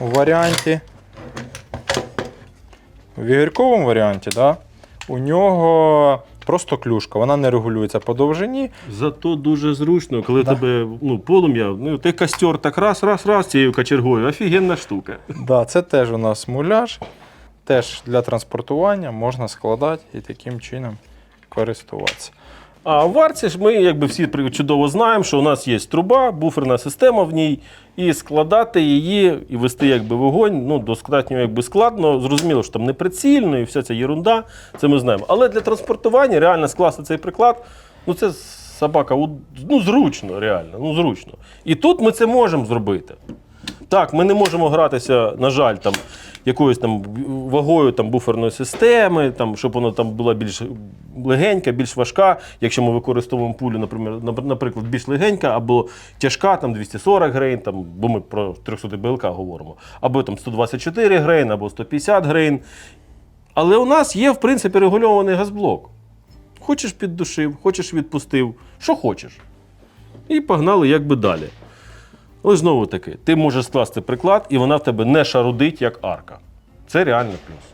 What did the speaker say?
варіанті. В ігорьковому варіанті, да, у нього просто клюшка, вона не регулюється по довжині. Зато дуже зручно, коли Да. тебе ну, полум'я, ну ти костер так раз, раз, раз цією кочергою. Офігенна штука. Да, це теж у нас муляж, теж для транспортування можна складати і таким чином користуватися. А в варці ж ми якби всі чудово знаємо, що у нас є труба, буферна система в ній, і складати її і вести якби вогонь ну, достатньо якби складно. Зрозуміло, що там не прицільно і вся ця єрунда, це ми знаємо. Але для транспортування реально скласти цей приклад, ну це собака, ну зручно, реально, ну зручно. І тут ми це можемо зробити. Так, ми не можемо гратися, на жаль, там якоюсь там вагою там, буферної системи, там, щоб вона там була більш легенька, більш важка. Якщо ми використовуємо пулю, наприклад, наприклад, більш легенька або тяжка, там 240 грейн, там, бо ми про 300 БЛК говоримо, або там 124 грейн, або 150 грейн. Але у нас є, в принципі, регульований газблок. Хочеш піддушив, хочеш відпустив, що хочеш. І погнали якби далі. Але знову таки, ти можеш скласти приклад, і вона в тебе не шарудить, як арка. Це реально плюс.